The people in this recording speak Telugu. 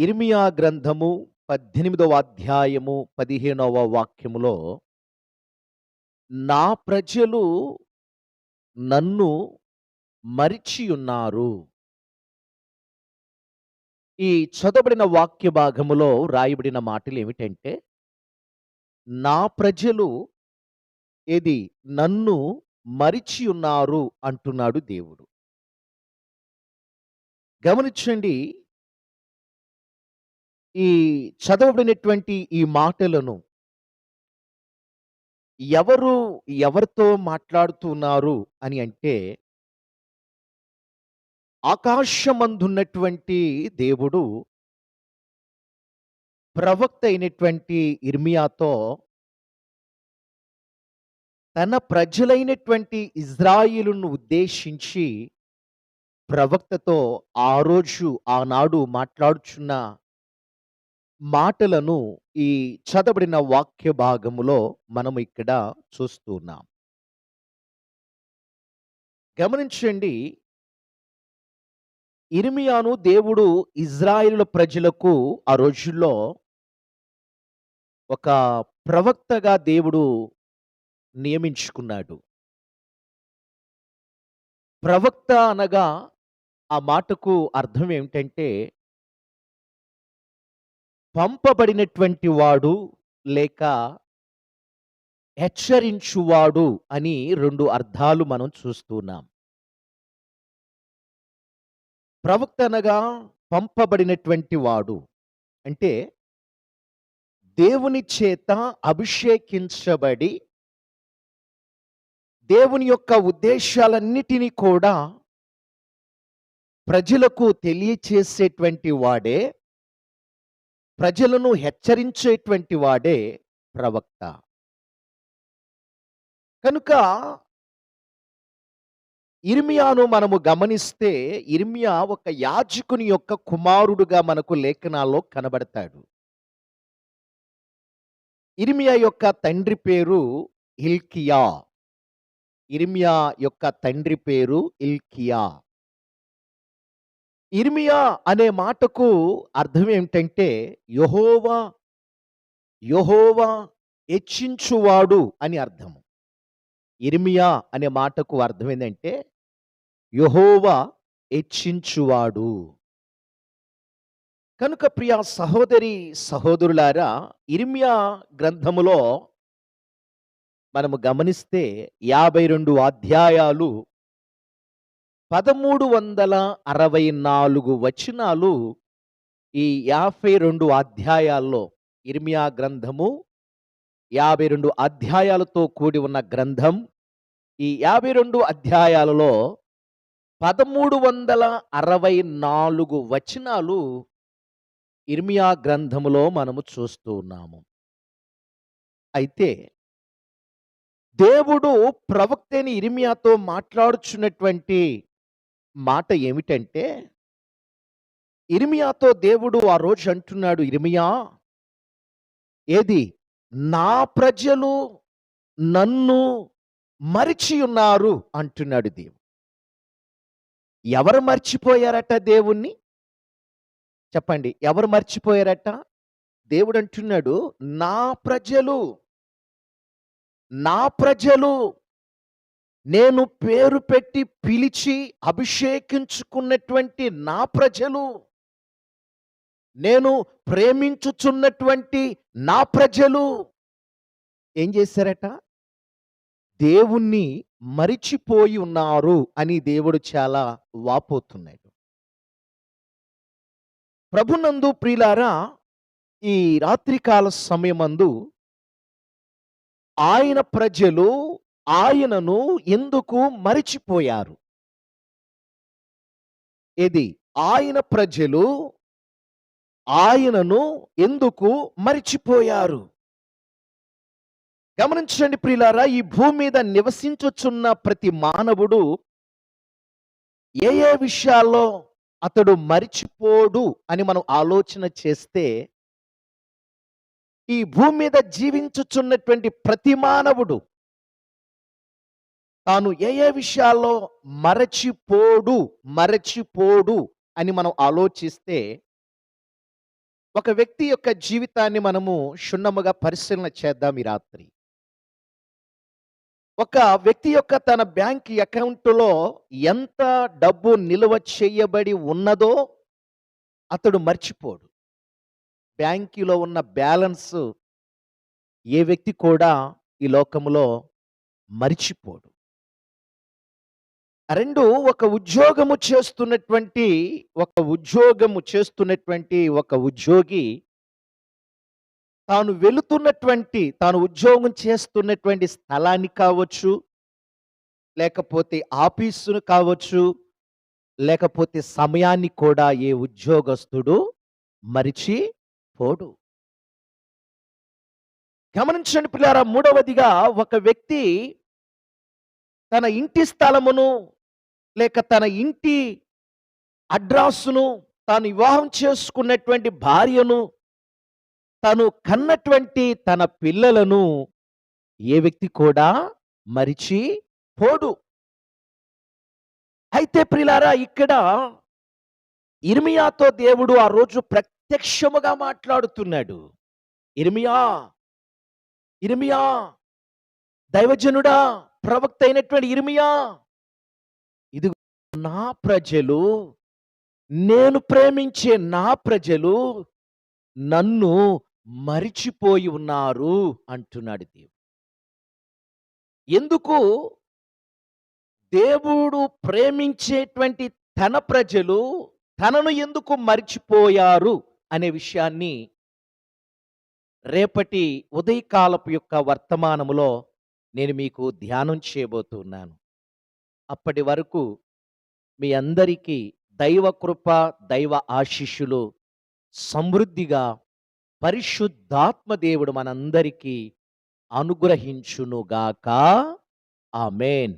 ఇర్మియా గ్రంథము పద్దెనిమిదవ అధ్యాయము పదిహేనవ వాక్యములో నా ప్రజలు నన్ను మరిచియున్నారు. ఈ చదవబడిన వాక్య భాగములో రాయబడిన మాటలు ఏమిటంటే నా ప్రజలు ఏది నన్ను మరిచియున్నారు అంటున్నాడు దేవుడు. గమనించండి ఈ చదవబడినటువంటి ఈ మాటలను ఎవరు ఎవరితో మాట్లాడుతున్నారు అని అంటే ఆకాశమందున్నటువంటి దేవుడు ప్రవక్త అయినటువంటి ఇర్మియాతో తన ప్రజలైనటువంటి ఇజ్రాయిలును ఉద్దేశించి ప్రవక్తతో ఆ రోజు ఆనాడు మాట్లాడుచున్న మాటలను ఈ చదవబడిన వాక్య భాగములో మనం ఇక్కడ చూస్తున్నాం గమనించండి. ఇర్మియాను దేవుడు ఇజ్రాయిల్ ప్రజలకు ఆ రోజుల్లో ఒక ప్రవక్తగా దేవుడు నియమించుకున్నాడు. ప్రవక్త అనగా ఆ మాటకు అర్థం ఏమిటంటే పంపబడినటువంటి వాడు లేక హెచ్చరించువాడు అని రెండు అర్థాలు మనం చూస్తున్నాం. ప్రవక్త అనగా పంపబడినటువంటి వాడు అంటే దేవుని చేత అభిషేకించబడి దేవుని యొక్క ఉద్దేశాలన్నిటినీ కూడా ప్రజలకు తెలియచేసేటువంటి వాడే ప్రజలను హెచ్చరించేటువంటి వాడే ప్రవక్త. కనుక ఇర్మియాను మనము గమనిస్తే ఇర్మియా ఒక యాజకుని యొక్క కుమారుడుగా మనకు లేఖనాల్లో కనబడతాడు. ఇర్మియా యొక్క తండ్రి పేరు ఇల్కియా ఇర్మియా యొక్క తండ్రి పేరు ఇల్కియా ఇర్మియా అనే మాటకు అర్థం ఏమిటంటే యహోవా యహోవా హెచ్చించువాడు అని అర్థం ఇర్మియా అనే మాటకు అర్థం ఏంటంటే యహోవా హెచ్చించువాడు. కనుక ప్రియ సహోదరి సహోదరులారా ఇర్మియా గ్రంథములో మనము గమనిస్తే యాభై రెండు అధ్యాయాలు పదమూడు వందల అరవై నాలుగు వచనాలు ఈ యాభై రెండు అధ్యాయాల్లో ఇర్మియా గ్రంథము యాభై రెండు అధ్యాయాలతో కూడి ఉన్న గ్రంథం. ఈ యాభై రెండు అధ్యాయాలలో పదమూడు వందల అరవై నాలుగు వచనాలు ఇర్మియా గ్రంథములో మనము చూస్తూ ఉన్నాము. అయితే దేవుడు ప్రవక్తని ఇర్మియాతో మాట్లాడుచున్నటువంటి మాట ఏమిటంటే ఇర్మియాతో దేవుడు ఆ రోజు అంటున్నాడు ఇర్మియా ఏది? నా ప్రజలు నన్ను మరిచి ఉన్నారు అంటున్నాడు దేవుడు. ఎవరు మర్చిపోయారట దేవుణ్ణి? చెప్పండి ఎవరు మర్చిపోయారట? దేవుడు అంటున్నాడు నా ప్రజలు నా ప్రజలు నేను పేరు పెట్టి పిలిచి అభిషేకించుకున్నటువంటి నా ప్రజలు నేను ప్రేమించుచున్నటువంటి నా ప్రజలు ఏం చేశారట? దేవుణ్ణి మరిచిపోయి ఉన్నారు అని దేవుడు చాలా వాపోతున్నాడు. ప్రభునందు ప్రియులారా ఈ రాత్రికాల సమయమందు ఆయన ప్రజలు ఆయనను ఎందుకు మరిచిపోయారు? ఇది ఆయన ప్రజలు ఆయనను ఎందుకు మరిచిపోయారు? గమనించండి ప్రియులారా ఈ భూమి మీద నివసించుచున్న ప్రతి మానవుడు ఏ ఏ విషయాల్లో అతడు మరిచిపోడు అని మనం ఆలోచన చేస్తే ఈ భూమి మీద జీవించుచున్నటువంటి ప్రతి మానవుడు తాను ఏ ఏ విషయాల్లో మరచిపోడు మరచిపోడు అని మనం ఆలోచిస్తే ఒక వ్యక్తి యొక్క జీవితాన్ని మనము క్షుణ్ణముగా పరిశీలన చేద్దాం ఈ రాత్రి. ఒక వ్యక్తి యొక్క తన బ్యాంక్ అకౌంటులో ఎంత డబ్బు నిల్వ చేయబడి ఉన్నదో అతడు మర్చిపోడు. బ్యాంకులో ఉన్న బ్యాలెన్స్ ఏ వ్యక్తి కూడా ఈ లోకములో మరిచిపోడు. రెండు ఒక ఉద్యోగము చేస్తున్నటువంటి ఒక ఉద్యోగము చేస్తున్నటువంటి ఒక ఉద్యోగి తాను వెళుతున్నటువంటి తాను ఉద్యోగం చేస్తున్నటువంటి స్థలాన్ని కావచ్చు లేకపోతే ఆఫీసును కావచ్చు లేకపోతే సమయాన్ని కూడా ఏ ఉద్యోగస్తుడు మరిచి పోడు. గమనించండి పిల్లారా మూడవదిగా ఒక వ్యక్తి తన ఇంటి స్థలమును లేక తన ఇంటి అడ్రాస్ను తాను వివాహం చేసుకున్నటువంటి భార్యను తను కన్నటువంటి తన పిల్లలను ఏ వ్యక్తి కూడా మరిచి పోడు. అయితే ప్రిలారా ఇక్కడ ఇర్మియాతో దేవుడు ఆ రోజు ప్రత్యక్షముగా మాట్లాడుతున్నాడు. ఇర్మియా ఇర్మియా దైవజనుడా ప్రవక్త అయినటువంటి ఇర్మియా నా ప్రజలు నేను ప్రేమించే నా ప్రజలు నన్ను మరిచిపోయి ఉన్నారు అంటున్నాడు దేవుడు. ఎందుకు? దేవుడు ప్రేమించేటువంటి తన ప్రజలు తనను ఎందుకు మరిచిపోయారు అనే విషయాన్ని రేపటి ఉదయకాలపు యొక్క వర్తమానములో నేను మీకు ధ్యానం చేయబోతున్నాను. అప్పటి వరకు మీ అందరికీ దైవ కృప దైవ ఆశిష్యులు సమృద్ధిగా పరిశుద్ధాత్మ దేవుడు మనందరికీ అనుగ్రహించునుగాక. ఆమెన్.